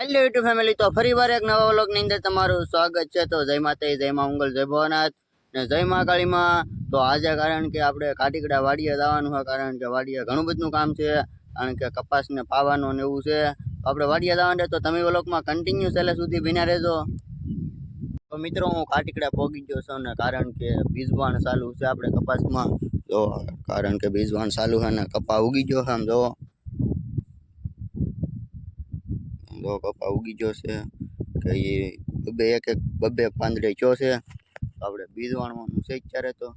Hello YouTube family તો ફરી વાર એક નવા વ્લોગની અંદર તમારું સ્વાગત છે. તો જય માતા જય મા મંગલ, જય ભવનાથ ને જય મા કાળીમાં. તો આજે કારણ કે આપણે કાટીકડા વાડીએ જવાનું હોય કારણ કે વાડીએ ઘણું બધું કામ છે, કારણ કે કપાસને પાવાનું ને એવું છે. આપણે વાડીએ જવાનું તો તમે વ્લોગમાં કન્ટિન્યુ છેલ્લે સુધી બિના રહેજો. તો મિત્રો, હું કાટીકડા પોગી ગયો છું ને કારણ કે બીજવાણ ચાલુ છે આપણે કપાસમાં. તો કારણ કે બીજવાણ ચાલુ છે ને કપા ઉગી ગયો છે, આમ જો જો કપા ઉગી ગયો છે. કે એ બબે એક એક બબે પાંદડે ચો છે. આપણે બીજ વાણવાનું છે અત્યારે તો.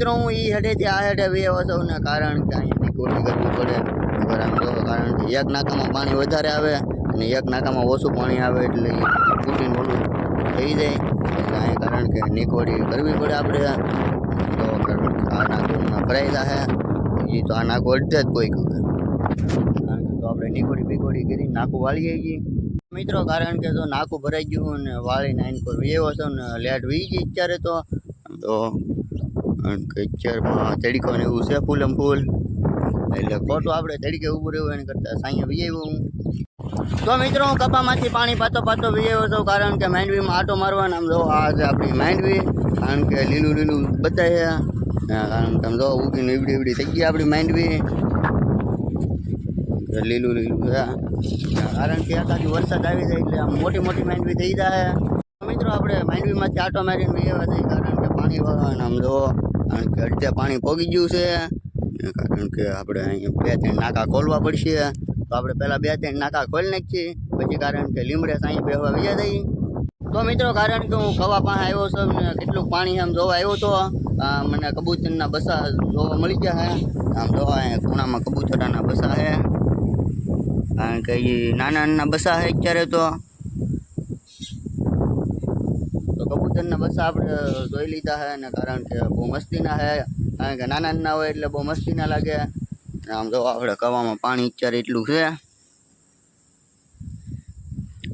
મિત્રો, હું ઈ હેડેથી આ હેડે વ્યવ છું કારણ કે અહીંયા કોટી કરવી પડે. જો કારણ કે એક નાકામાં પાણી વધારે આવે અને એક નાકામાં ઓછું પાણી આવે એટલે ફૂટીને મોટું થઈ જાય. એટલે કારણ કે નીકોડી કરવી પડે આપણે તો આ નાકોમાં ભરાઈ જાહે એ તો આ નાકો અડધે જ કોઈ ખબર. કારણ કે તો આપણે નીકોડી બીકોડી કરી નાકું વાળીએ છીએ મિત્રો, કારણ કે જો નાકું ભરાઈ ગયું ને વાળીને આઈન પર વ્યવ છો ને લેટ વી ગઈ અત્યારે તો તો કે તડીકો ને એવું છે, ફૂલમ ફૂલ. એટલે ખોટું આપણે તડીકે ઊભું રહેવું, એના કરતાં સાંઈએ વિયેવું હું. તો મિત્રો, હું કપામાંથી પાણી પાતો પાતો વિયેવો છું, કારણ કે માંડવીમાં આટો મારવાનો. આમ જો, આ છે આપણી માંડવી, કારણ કે લીલું લીલું બતાવે કારણ કે આમ જો, ઉગીને ઈવડી ઈવડી થઈ ગઈ આપણી માંડવી. લીલું લીલું કારણ કે એકાદી વરસાદ આવી જાય એટલે આમ મોટી મોટી માંડવી થઈ જાય. મિત્રો, આપણે માંડવીમાંથી આટો મારીને આવ્યા છીએ કારણ કે પાણી વાળવાના આમ જો કારણ કે અડધે પાણી પોગી ગયું છે. કારણ કે આપણે અહીંયા બે ત્રણ નાકા ખોલવા પડશે. તો આપણે પહેલાં બે ત્રણ નાકા ખોલી નાખીએ. પછી કારણ કે લીમડે સાંઈ બેહવા વયા જઈએ તો મિત્રો, કારણ કે હું ખવા પાસે આવ્યો છું ને કેટલું પાણી આમ જોવા આવ્યો તો, આ મને કબૂતરના બસા જોવા મળી ગયા હે. આમ જોવા અહીંયા ખૂણામાં કબૂતરાના બસા હે. કારણ કે એ નાના નાના બસા હે અત્યારે તો. તો બસ આપણે જોઈ લીધા છે ને કારણ કે બહુ મસ્તીના છે કારણ કે નાના નાના હોય એટલે બહુ મસ્તી ના લાગે આમ જો આપણે કવામાં પાણી અત્યારે એટલું છે.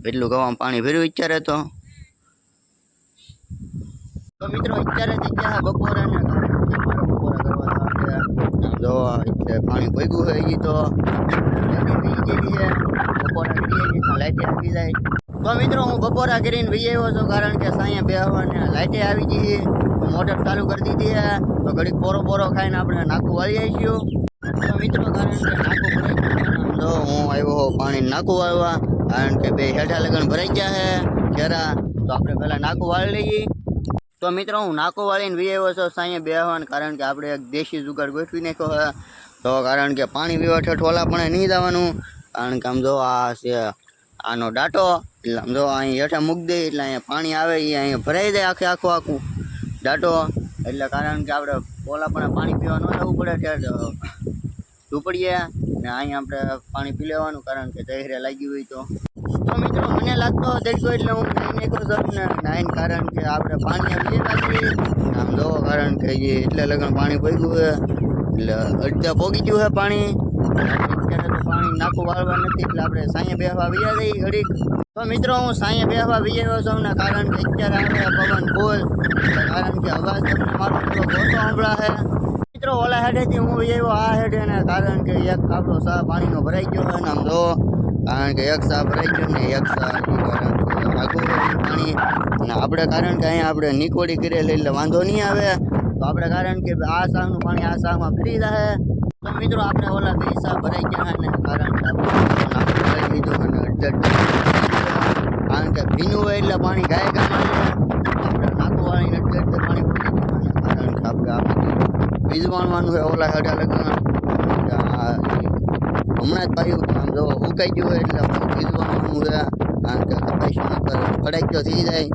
એટલું કવામાં પાણી ભર્યું અત્યારે તો. મિત્રો અત્યારે છે બપોરે બપોરા કરવા જો પાણી ભેગું હોય એ તો. બપોરા લાઈટે આવી જાય. તો મિત્રો, હું બપોરા કરીને વી આવ્યો છું કારણ કે સાંયા બેહવાને લાઈટે આવી ગઈ મોટર ચાલુ કરી દીધી છે. તો ઘડીક પોરો પોરો ખાઈને આપણે નાખું વાળી આવીશું. તો મિત્રો, કારણ કે નાખું જો હું આવ્યો પાણી નાખું વાળવા. કારણ કે બે હેઠા લગન ભરાઈ ગયા છે. જરા તો આપણે પહેલાં નાખું વાળી લઈએ. તો મિત્રો, હું નાકો વાળીને વી આવ્યો છું બે આવવાનું કારણ કે આપણે એક દેશી જુગાડ ગોઠવી નાખ્યો છે. તો કારણ કે પાણી પીવા ઠઠોલા પણ નહીં જવાનું. કારણ કે આમ જો આ છે આનો ડાટો, એટલે આમ જો અહીં હેઠા મૂકી દઈએ એટલે અહીંયા પાણી આવે, એ અહીંયા ભરાઈ જાય આખે આખું આખું ડાટો. એટલે કારણ કે આપણે પોલા પણ પાણી પીવા ન જવું પડે ત્યારે ઝૂંપડીએ ને અહીંયા આપણે પાણી પી લેવાનું, કારણ કે ચહેરે લાગી હોય તો. તો મિત્રો, મને લાગતો દેખો એટલે હું નાઈન કહું ને નાઈન, કારણ કે આપણે પાણી આપીએ છીએ આમ જો, કારણ કે એ એટલે લગન પાણી પગ્યું છે, એટલે અડધા પોગી ગયું છે પાણી. નાખું વાળવા નથી એટલે આપણે સાંયે બેહવા વૈયા જઈએ ઘડીક. તો મિત્રો, હું સાંયે બેહવા વૈયો છું ને કારણ કે અત્યારે આવે પવન ફૂલ. એટલે કારણ કે અવાજ તમને મારો થોડો ઓછો સંભળાશે મિત્રો, ઓલા હેડેથી હું આવ્યો, આ હેડે ને કારણ કે એક આપણો સા પાણીનો ભરાઈ ગયો છે ને આમ જો. કારણ કે એક સા ભરાઈ ગયો ને એક સા ઈ કારણ કે આગું રહ્યું પાણી. અને આપણે કારણ કે અહીંયા આપણે નીકોડી કરેલી એટલે વાંધો નહીં આવે. તો આપણે કારણ કે આ સાહનું પાણી આ સાહમાં ફરી જાય તો મિત્રો, આપણે ઓલા પૈસા ભરાઈ ગયા અને કારણ લીધું અને કારણ કે ભીનું હોય એટલે પાણી ગાય ગાય નાખું અડધડ પાણી ભરી કારણ કે આપણે આપણે બીજ હોય ઓલા હેડા લગ્ન હમણાં જ પાયું આમ જો ઉકાઈ ગયું હોય એટલે બીજ વાણવાનું છે કારણ કે કપાઈશું નકર કડાઈયો થઈ જાય.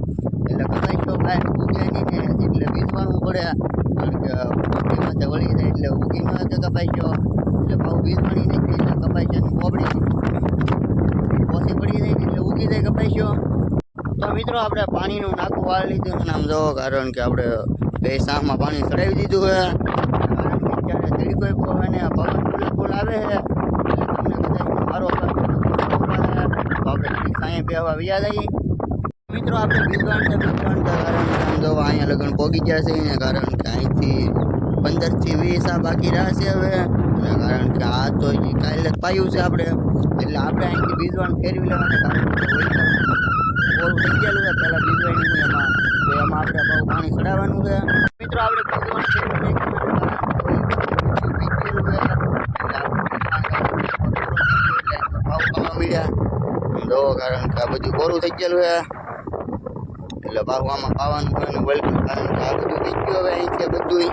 એટલે કપાઈશું ભાઈ ઉગે નહીં એટલે બીજ વાણવું પડે. કારણ કે વળી જાય એટલે ઉગી કપાઈ ગયો એટલે ભાવ બીજ પડી નીકળી એટલે છે મોપડી ઓછી પડી જાય એટલે ઉગી જાય કપાઈશું તો મિત્રો આપણે પાણીનું નાકું વાળી લીધું અને આમ જો, કારણ કે આપણે બે સાહમાં પાણી ચડાવી દીધું છે. કારણ કે ત્યારે તડકો બહુ અને પવન ફૂલ આવે છે. તમને કદાચ મારો આપણે સાંયે બેહવા વ્યા જઈએ. મિત્રો, આપણે વિદ્વાન કારણ કે આમ જોવા અહીંયા લગ્ન પોગી ગયા છે ને, કારણ કે અહીંથી પંદરથી વીસ આ બાકી રહેશે હવે. કારણ કે આ તો કાલે જ પાયું છે આપણે. એટલે આપણે અહીંથી બીજવાણ ફેરવી લેવાના કારણ થઈ ગયેલું છે. પહેલાં બીજવાણી એમાં તો એમાં આપણે બહુ પાણી ચડાવવાનું છે. મિત્રો, આપણે બીજવાણ ફેરવી કારણ કે આ બધું કોરું થઈ ગયેલું છે. એટલે પાછું આમાં પાવાનું હોય ને વળગું કારણ આ બધું થઈ હવે અહીં છે બધું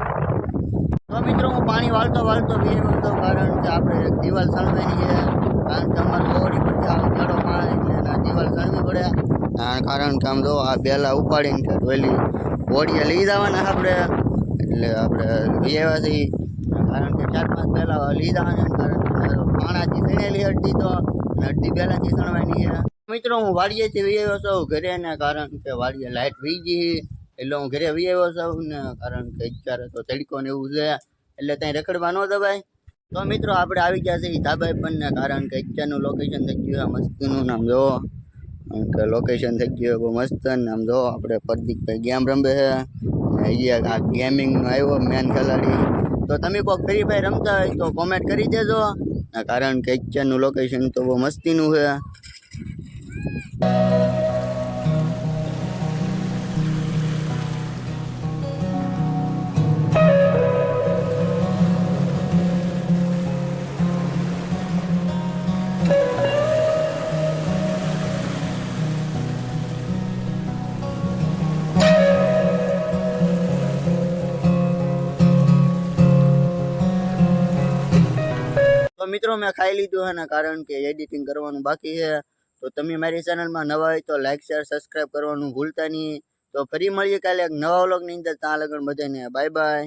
તો મિત્રો હું પાણી વાળતો વાળતો વીર હતો કારણ કે આપણે દિવાલ સળવાની છે. કારણ કે અમારે લોહરી પછી આમ ચડો પાણી એટલે આ દિવાલ સળવી પડે. કારણ કે આમ જો આ બેલા ઉપાડીને છે, ડોલી. હોડીએ લઈ જવાના આપણે. એટલે આપણે લઈ કારણ કે ચાર પાંચ પહેલાં લઈ જવાના કારણ કે પાણાથી સણેલી અડધી તો અડધી પહેલાંથી સણવાની છે. મિત્રો, હું વાડીએથી વી આવ્યો છું. ઘરે ને કારણ કે વાડીએ લાઇટ વી ગઈ એટલે હું ઘરે વી આવ્યો છું ને કારણ કે અત્યારે તો તડકો ને એવું છે, એટલે ત્યાં રખડવા ન દબાય તો મિત્રો, આપણે આવી ગયા છીએ ધાબાઈ પણ ને કારણ કે અત્યારનું લોકેશન થઈ ગયું છે મસ્તીનું નામ જો કે લોકેશન થઈ ગયું બહુ મસ્ત ને આમ જો આપણે પ્રદીપભાઈ ગેમ રમે છે. અને અહીંયા આ ગેમિંગનો આવ્યો મેન ખેલાડી. તો તમે કોઈ ફ્રી ફાયર રમતા હોય તો કોમેન્ટ કરી દેજો. ને કારણ કે અત્યારનું લોકેશન તો બહુ મસ્તીનું છે. તો મિત્રો મેં ખાઈ લીધું છે ને કારણ કે એડિટિંગ કરવાનું બાકી છે. તો તમે મારી ચેનલમાં નવા હોય તો લાઈક શેર સબસ્ક્રાઈબ કરવાનું ભૂલતા નહીં. તો ફરી મળીએ કાલે એક નવા વ્લોગની અંદર. ત્યાં લગન બધાને બાય બાય